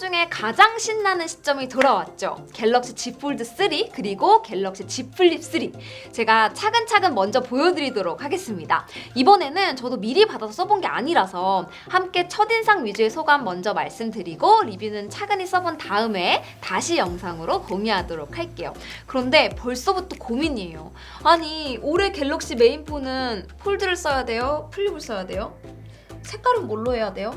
자세한입니다. 1년 중에 가장 신나는 시점이 돌아왔죠. 갤럭시 Z 폴드 3 그리고 갤럭시 Z 플립 3. 제가 차근차근 먼저 보여드리도록 하겠습니다. 이번에는 저도 미리 받아서 써본 게 아니라서 함께 첫인상 위주의 소감 먼저 말씀드리고 리뷰는 차근히 써본 다음에 다시 영상으로 공유하도록 할게요. 그런데 벌써부터 고민이에요. 아니 올해 갤럭시 메인폰은 폴드를 써야 돼요? 플립을 써야 돼요? 색깔은 뭘로 해야 돼요?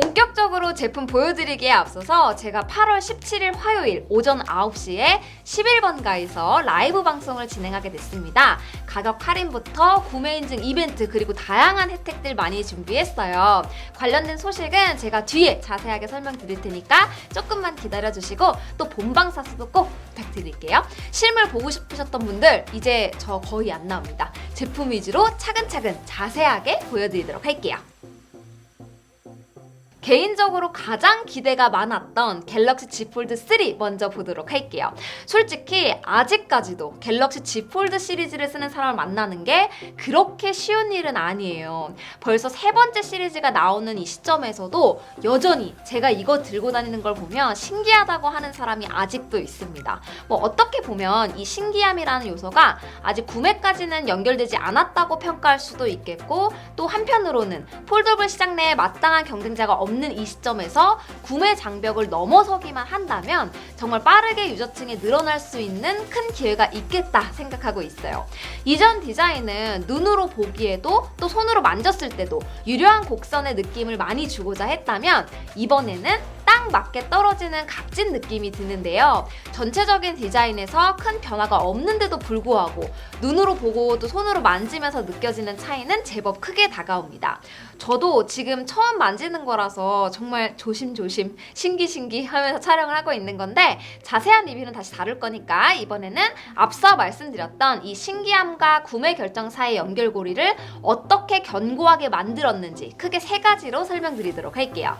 본격적으로 제품 보여드리기에 앞서서 제가 8월 17일 화요일 오전 9시에 11번가에서 라이브 방송을 진행하게 됐습니다. 가격 할인부터 구매 인증 이벤트 그리고 다양한 혜택들 많이 준비했어요. 관련된 소식은 제가 뒤에 자세하게 설명드릴 테니까 조금만 기다려주시고 또 본방 사수도 꼭 부탁드릴게요. 실물 보고 싶으셨던 분들 이제 저 거의 안 나옵니다. 제품 위주로 차근차근 자세하게 보여드리도록 할게요. 개인적으로 가장 기대가 많았던 갤럭시 Z 폴드 3 먼저 보도록 할게요. 솔직히 아직까지도 갤럭시 Z 폴드 시리즈를 쓰는 사람을 만나는 게 그렇게 쉬운 일은 아니에요. 벌써 세 번째 시리즈가 나오는 이 시점에서도 여전히 제가 이거 들고 다니는 걸 보면 신기하다고 하는 사람이 아직도 있습니다. 뭐 어떻게 보면 이 신기함이라는 요소가 아직 구매까지는 연결되지 않았다고 평가할 수도 있겠고 또 한편으로는 폴더블 시장 내에 마땅한 경쟁자가 없는 이 시점에서 구매 장벽을 넘어서기만 한다면 정말 빠르게 유저층이 늘어날 수 있는 큰 기회가 있겠다 생각하고 있어요. 이전 디자인은 눈으로 보기에도 또 손으로 만졌을 때도 유려한 곡선의 느낌을 많이 주고자 했다면 이번에는 딱 맞게 떨어지는 값진 느낌이 드는데요. 전체적인 디자인에서 큰 변화가 없는데도 불구하고 눈으로 보고 또 손으로 만지면서 느껴지는 차이는 제법 크게 다가옵니다. 저도 지금 처음 만지는 거라서 정말 조심조심 신기신기 하면서 촬영을 하고 있는 건데 자세한 리뷰는 다시 다룰 거니까 이번에는 앞서 말씀드렸던 이 신기함과 구매 결정 사이의 연결고리를 어떻게 견고하게 만들었는지 크게 세 가지로 설명드리도록 할게요.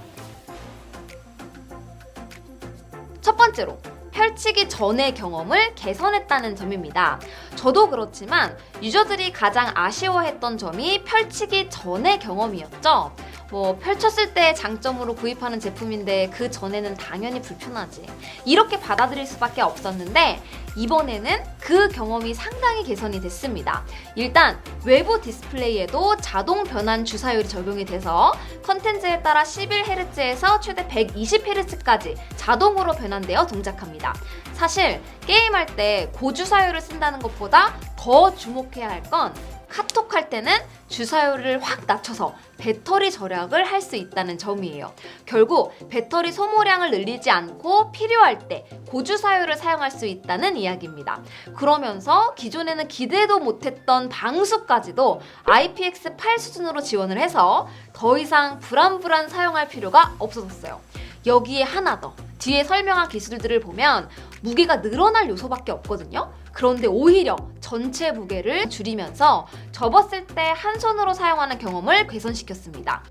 첫 번째로 펼치기 전의 경험을 개선했다는 점입니다. 저도 그렇지만 유저들이 가장 아쉬워했던 점이 펼치기 전의 경험이었죠. 뭐 펼쳤을 때 장점으로 구입하는 제품인데 그 전에는 당연히 불편하지. 이렇게 받아들일 수밖에 없었는데 이번에는 그 경험이 상당히 개선이 됐습니다. 일단 외부 디스플레이에도 자동 변환 주사율이 적용이 돼서 컨텐츠에 따라 11Hz에서 최대 120Hz까지 자동으로 변환되어 동작합니다. 사실 게임할 때 고주사율을 쓴다는 것보다 더 주목해야 할건 카톡 할 때는 주사율을 확 낮춰서 배터리 절약을 할 수 있다는 점이에요. 결국 배터리 소모량을 늘리지 않고 필요할 때 고주사율을 사용할 수 있다는 이야기입니다. 그러면서 기존에는 기대도 못했던 방수까지도 IPX8 수준으로 지원을 해서 더 이상 불안불안 사용할 필요가 없어졌어요. 여기에 하나 더 뒤에 설명한 기술들을 보면 무게가 늘어날 요소밖에 없거든요. 그런데 오히려 전체 무게를 줄이면서 접었을 때 한 손으로 사용하는 경험을 개선시켰습니다.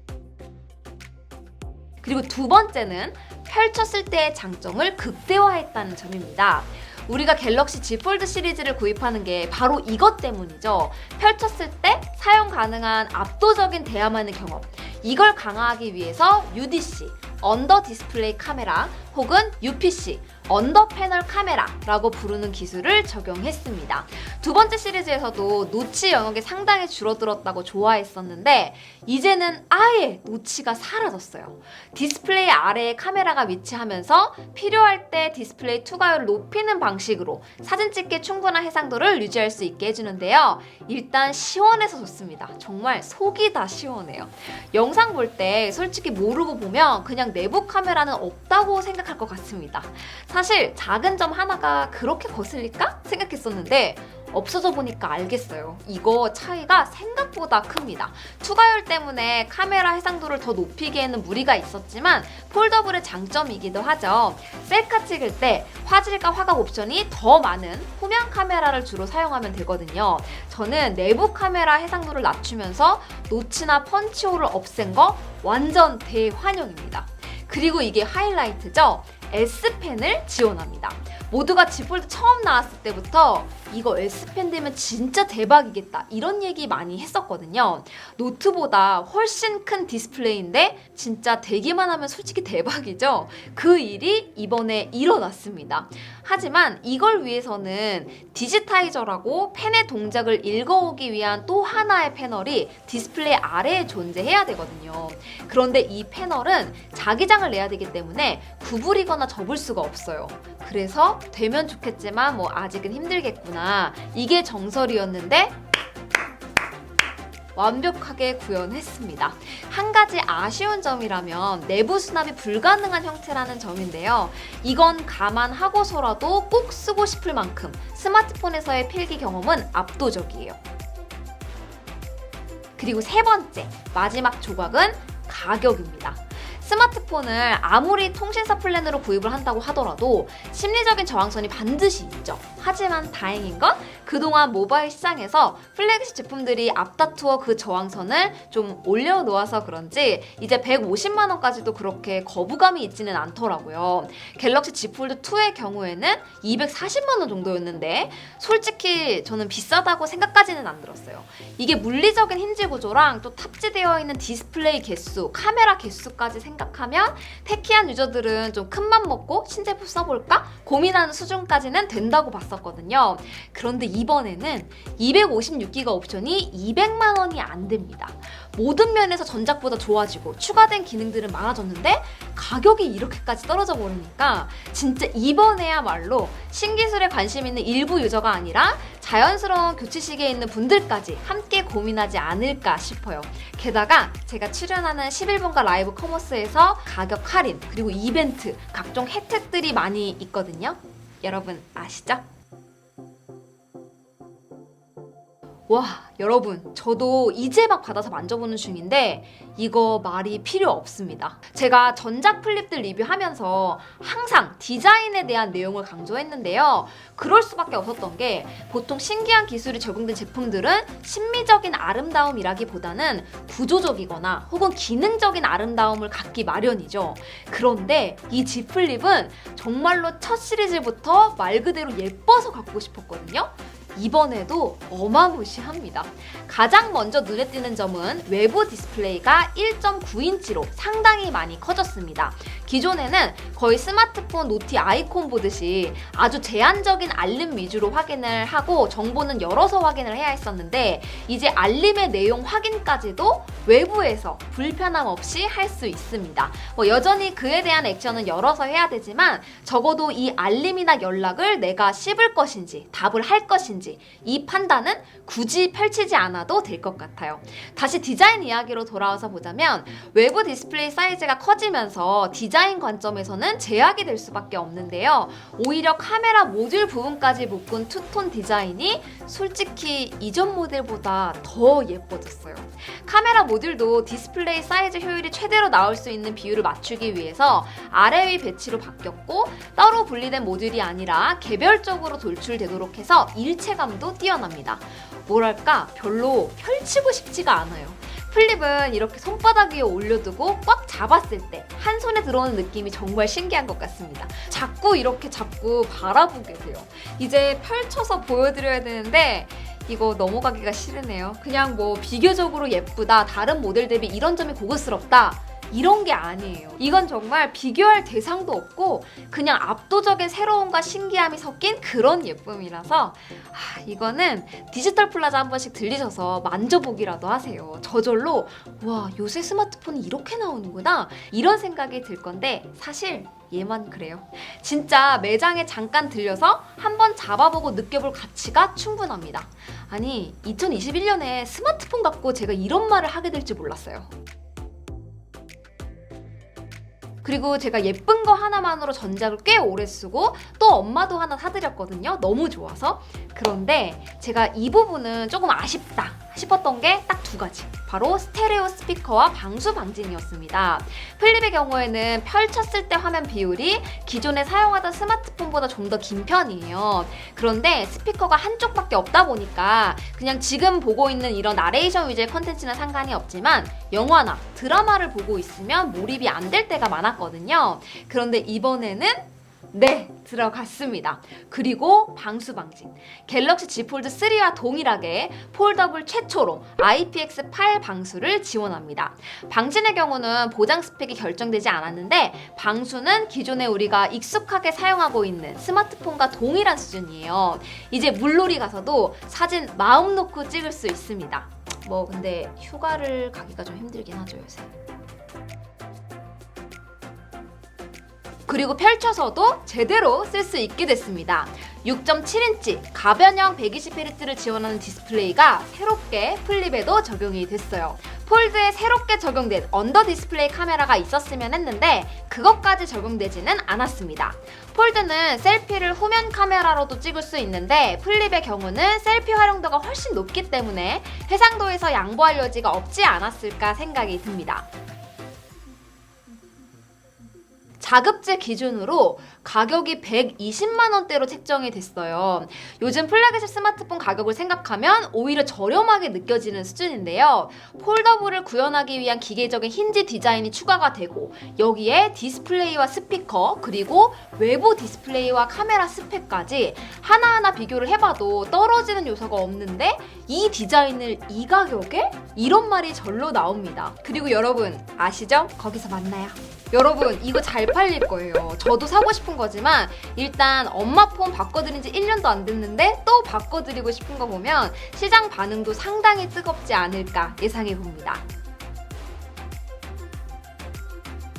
그리고 두 번째는 펼쳤을 때의 장점을 극대화했다는 점입니다. 우리가 갤럭시 Z 폴드 시리즈를 구입하는 게 바로 이것 때문이죠. 펼쳤을 때 사용 가능한 압도적인 대야만의 경험. 이걸 강화하기 위해서 UDC, 언더 디스플레이 카메라 혹은 UPC, 언더 패널 카메라라고 부르는 기술을 적용했습니다. 두 번째 시리즈에서도 노치 영역이 상당히 줄어들었다고 좋아했었는데 이제는 아예 노치가 사라졌어요. 디스플레이 아래에 카메라가 위치하면서 필요할 때 디스플레이 투과율을 높이는 방식으로 사진 찍기에 충분한 해상도를 유지할 수 있게 해주는데요. 일단 시원해서 좋습니다. 정말 속이 다 시원해요. 영상 볼 때 솔직히 모르고 보면 그냥 내부 카메라는 없다고 생각할 것 같습니다. 사실 작은 점 하나가 그렇게 거슬릴까 생각했었는데 없어져 보니까 알겠어요. 이거 차이가 생각보다 큽니다. 투과율 때문에 카메라 해상도를 더 높이기에는 무리가 있었지만 폴더블의 장점이기도 하죠. 셀카 찍을 때 화질과 화각 옵션이 더 많은 후면 카메라를 주로 사용하면 되거든요. 저는 내부 카메라 해상도를 낮추면서 노치나 펀치홀을 없앤 거 완전 대환영입니다. 그리고 이게 하이라이트죠. S펜을 지원합니다. 모두가 지폴드 처음 나왔을 때부터 이거 S펜 되면 진짜 대박이겠다 이런 얘기 많이 했었거든요. 노트보다 훨씬 큰 디스플레이인데 진짜 되기만 하면 솔직히 대박이죠. 그 일이 이번에 일어났습니다. 하지만 이걸 위해서는 디지타이저라고 펜의 동작을 읽어오기 위한 또 하나의 패널이 디스플레이 아래에 존재해야 되거든요. 그런데 이 패널은 자기장을 내야 되기 때문에 구부리거나 접을 수가 없어요. 그래서 되면 좋겠지만 뭐 아직은 힘들겠구나. 이게 정설이었는데 완벽하게 구현했습니다. 한 가지 아쉬운 점이라면 내부 수납이 불가능한 형태라는 점인데요. 이건 감안하고서라도 꼭 쓰고 싶을 만큼 스마트폰에서의 필기 경험은 압도적이에요. 그리고 세 번째, 마지막 조각은 가격입니다. 스마트폰을 아무리 통신사 플랜으로 구입을 한다고 하더라도 심리적인 저항선이 반드시 있죠. 하지만 다행인 건 그동안 모바일 시장에서 플래그십 제품들이 앞다투어 그 저항선을 좀 올려놓아서 그런지 이제 150만 원까지도 그렇게 거부감이 있지는 않더라고요. 갤럭시 Z 폴드 2의 경우에는 240만 원 정도였는데 솔직히 저는 비싸다고 생각까지는 안 들었어요. 이게 물리적인 힌지 구조랑 또 탑재되어 있는 디스플레이 개수, 카메라 개수까지 생각하면 테키한 유저들은 좀 큰 맘 먹고 신제품 써볼까 고민하는 수준까지는 된다고 봤었거든요. 그런데 이번에는 256기가 옵션이 200만 원이 안 됩니다. 모든 면에서 전작보다 좋아지고 추가된 기능들은 많아졌는데 가격이 이렇게까지 떨어져 버리니까 진짜 이번에야말로 신기술에 관심 있는 일부 유저가 아니라 자연스러운 교체 시기에 있는 분들까지 함께 고민하지 않을까 싶어요. 게다가 제가 출연하는 11번가 라이브 커머스에서 가격 할인 그리고 이벤트 각종 혜택들이 많이 있거든요. 여러분 아시죠? 와, 여러분, 저도 이제 막 받아서 만져보는 중인데 이거 말이 필요 없습니다. 제가 전작 플립들 리뷰하면서 항상 디자인에 대한 내용을 강조했는데요. 그럴 수밖에 없었던 게 보통 신기한 기술이 적용된 제품들은 심미적인 아름다움이라기보다는 구조적이거나 혹은 기능적인 아름다움을 갖기 마련이죠. 그런데 이 G 플립은 정말로 첫 시리즈부터 말 그대로 예뻐서 갖고 싶었거든요. 이번에도 어마무시합니다. 가장 먼저 눈에 띄는 점은 외부 디스플레이가 1.9인치로 상당히 많이 커졌습니다. 기존에는 거의 스마트폰 노티 아이콘 보듯이 아주 제한적인 알림 위주로 확인을 하고 정보는 열어서 확인을 해야 했었는데 이제 알림의 내용 확인까지도 외부에서 불편함 없이 할 수 있습니다. 뭐 여전히 그에 대한 액션은 열어서 해야 되지만 적어도 이 알림이나 연락을 내가 씹을 것인지 답을 할 것인지 이 판단은 굳이 펼치지 않아도 될 것 같아요. 다시 디자인 이야기로 돌아와서 보자면 외부 디스플레이 사이즈가 커지면서 디자인 관점에서는 제약이 될 수밖에 없는데요. 오히려 카메라 모듈 부분까지 묶은 투톤 디자인이 솔직히 이전 모델보다 더 예뻐졌어요. 카메라 모듈도 디스플레이 사이즈 효율이 최대로 나올 수 있는 비율을 맞추기 위해서 아래 위 배치로 바뀌었고 따로 분리된 모듈이 아니라 개별적으로 돌출되도록 해서 일체 감도 뛰어납니다. 뭐랄까 별로 펼치고 싶지가 않아요. 플립은 이렇게 손바닥 위에 올려두고 꽉 잡았을 때 한 손에 들어오는 느낌이 정말 신기한 것 같습니다. 자꾸 이렇게 자꾸 바라보게 돼요. 이제 펼쳐서 보여드려야 되는데 이거 넘어가기가 싫으네요. 그냥 뭐 비교적으로 예쁘다, 다른 모델 대비 이런 점이 고급스럽다. 이런 게 아니에요. 이건 정말 비교할 대상도 없고 그냥 압도적인 새로움과 신기함이 섞인 그런 예쁨이라서 아, 이거는 디지털 플라자 한 번씩 들리셔서 만져보기라도 하세요. 저절로 와 요새 스마트폰이 이렇게 나오는구나 이런 생각이 들 건데 사실 얘만 그래요. 진짜 매장에 잠깐 들려서 한번 잡아보고 느껴볼 가치가 충분합니다. 아니 2021년에 스마트폰 갖고 제가 이런 말을 하게 될줄 몰랐어요. 그리고 제가 예쁜 거 하나만으로 전작을 꽤 오래 쓰고 또 엄마도 하나 사드렸거든요. 너무 좋아서. 그런데 제가 이 부분은 조금 아쉽다 싶었던 게 딱 두 가지. 바로 스테레오 스피커와 방수 방진이었습니다. 플립의 경우에는 펼쳤을 때 화면 비율이 기존에 사용하던 스마트폰보다 좀 더 긴 편이에요. 그런데 스피커가 한쪽밖에 없다 보니까 그냥 지금 보고 있는 이런 나레이션 위주의 컨텐츠는 상관이 없지만 영화나 드라마를 보고 있으면 몰입이 안 될 때가 많았거든요. 그런데 이번에는 네, 들어갔습니다. 그리고 방수 방진. 갤럭시 Z 폴드 3와 동일하게 폴더블 최초로 IPX8 방수를 지원합니다. 방진의 경우는 보장 스펙이 결정되지 않았는데 방수는 기존에 우리가 익숙하게 사용하고 있는 스마트폰과 동일한 수준이에요. 이제 물놀이 가서도 사진 마음 놓고 찍을 수 있습니다. 뭐 근데 휴가를 가기가 좀 힘들긴 하죠, 요새. 그리고 펼쳐서도 제대로 쓸 수 있게 됐습니다. 6.7인치 가변형 120Hz를 지원하는 디스플레이가 새롭게 플립에도 적용이 됐어요. 폴드에 새롭게 적용된 언더 디스플레이 카메라가 있었으면 했는데 그것까지 적용되지는 않았습니다. 폴드는 셀피를 후면 카메라로도 찍을 수 있는데 플립의 경우는 셀피 활용도가 훨씬 높기 때문에 해상도에서 양보할 여지가 없지 않았을까 생각이 듭니다. 자급제 기준으로 가격이 120만 원대로 책정이 됐어요. 요즘 플래그십 스마트폰 가격을 생각하면 오히려 저렴하게 느껴지는 수준인데요. 폴더블을 구현하기 위한 기계적인 힌지 디자인이 추가가 되고 여기에 디스플레이와 스피커 그리고 외부 디스플레이와 카메라 스펙까지 하나하나 비교를 해봐도 떨어지는 요소가 없는데 이 디자인을 이 가격에? 이런 말이 절로 나옵니다. 그리고 여러분 아시죠? 거기서 만나요. 여러분 이거 잘 팔릴 거예요. 저도 사고 싶은 거지만 일단 엄마 폰 바꿔드린 지 1년도 안 됐는데 또 바꿔드리고 싶은 거 보면 시장 반응도 상당히 뜨겁지 않을까 예상해 봅니다.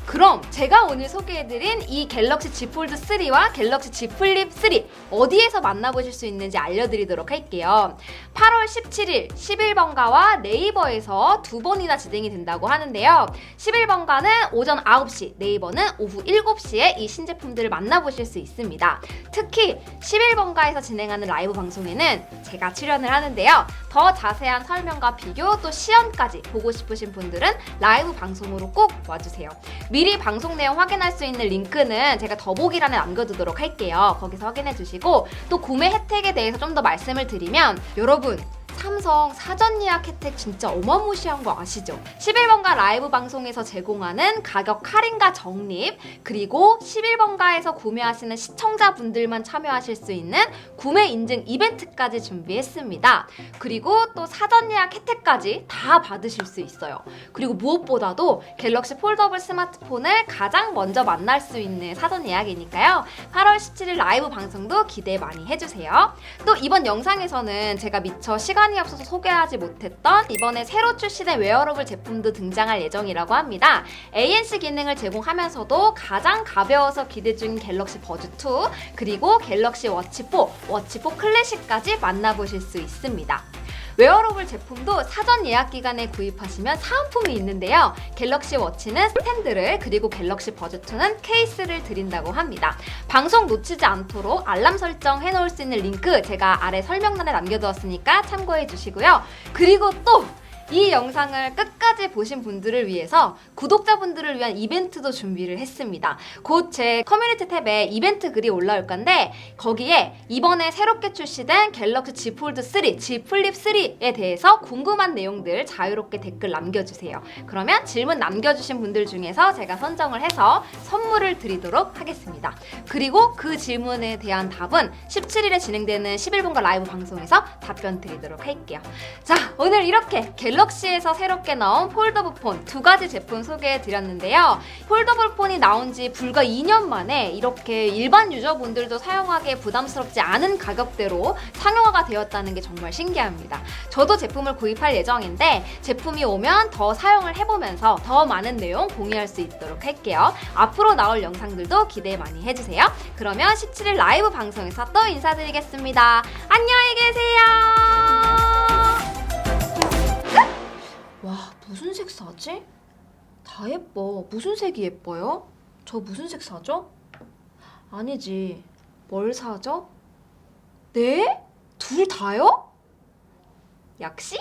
그럼 제가 오늘 소개해드린 이 갤럭시 Z 폴드 3와 갤럭시 Z 플립 3 어디에서 만나보실 수 있는지 알려드리도록 할게요. 8월 17일 11번가와 네이버에서 두 번이나 진행이 된다고 하는데요. 11번가는 오전 9시, 네이버는 오후 7시에 이 신제품들을 만나보실 수 있습니다. 특히 11번가에서 진행하는 라이브 방송에는 제가 출연을 하는데요. 더 자세한 설명과 비교 또 시연까지 보고 싶으신 분들은 라이브 방송으로 꼭 와주세요. 미리 방송 내용 확인할 수 있는 링크는 제가 더보기란에 남겨두도록 할게요. 거기서 확인해 주시고 또 구매 혜택에 대해서 좀 더 말씀을 드리면 여러분 삼성 사전 예약 혜택 진짜 어마무시한 거 아시죠? 11번가 라이브 방송에서 제공하는 가격 할인과 적립 그리고 11번가에서 구매하시는 시청자분들만 참여하실 수 있는 구매 인증 이벤트까지 준비했습니다. 그리고 또 사전 예약 혜택까지 다 받으실 수 있어요. 그리고 무엇보다도 갤럭시 폴더블 스마트폰을 가장 먼저 만날 수 있는 사전 예약이니까요. 8월 17일 라이브 방송도 기대 많이 해주세요. 또 이번 영상에서는 제가 미처 시간 이 없어서 소개하지 못했던 이번에 새로 출시된 웨어러블 제품도 등장할 예정이라고 합니다. ANC 기능을 제공하면서도 가장 가벼워서 기대 중인 갤럭시 버즈 2 그리고 갤럭시 워치 4, 워치 4 클래식까지 만나보실 수 있습니다. 웨어러블 제품도 사전 예약 기간에 구입하시면 사은품이 있는데요. 갤럭시 워치는 스탠드를 그리고 갤럭시 버즈 2는 케이스를 드린다고 합니다. 방송 놓치지 않도록 알람 설정 해놓을 수 있는 링크 제가 아래 설명란에 남겨두었으니까 참고해 주시고요. 그리고 또 이 영상을 끝까지 보신 분들을 위해서 구독자분들을 위한 이벤트도 준비를 했습니다. 곧 제 커뮤니티 탭에 이벤트 글이 올라올 건데 거기에 이번에 새롭게 출시된 갤럭시 Z 폴드 3, Z 플립 3에 대해서 궁금한 내용들 자유롭게 댓글 남겨주세요. 그러면 질문 남겨주신 분들 중에서 제가 선정을 해서 선물을 드리도록 하겠습니다. 그리고 그 질문에 대한 답은 17일에 진행되는 11분과 라이브 방송에서 답변 드리도록 할게요. 자, 오늘 이렇게 갤럭시 에서 새롭게 나온 폴더블 폰 두 가지 제품 소개해 드렸는데요. 폴더블 폰이 나온 지 불과 2년 만에 이렇게 일반 유저분들도 사용하기에 부담스럽지 않은 가격대로 상용화가 되었다는 게 정말 신기합니다. 저도 제품을 구입할 예정인데 제품이 오면 더 사용을 해보면서 더 많은 내용 공유할 수 있도록 할게요. 앞으로 나올 영상들도 기대 많이 해주세요. 그러면 17일 라이브 방송에서 또 인사드리겠습니다. 안녕히 계세요. 와, 무슨 색 사지? 다 예뻐. 무슨 색이 예뻐요? 저 무슨 색 사죠? 아니지. 뭘 사죠? 네? 둘 다요? 역시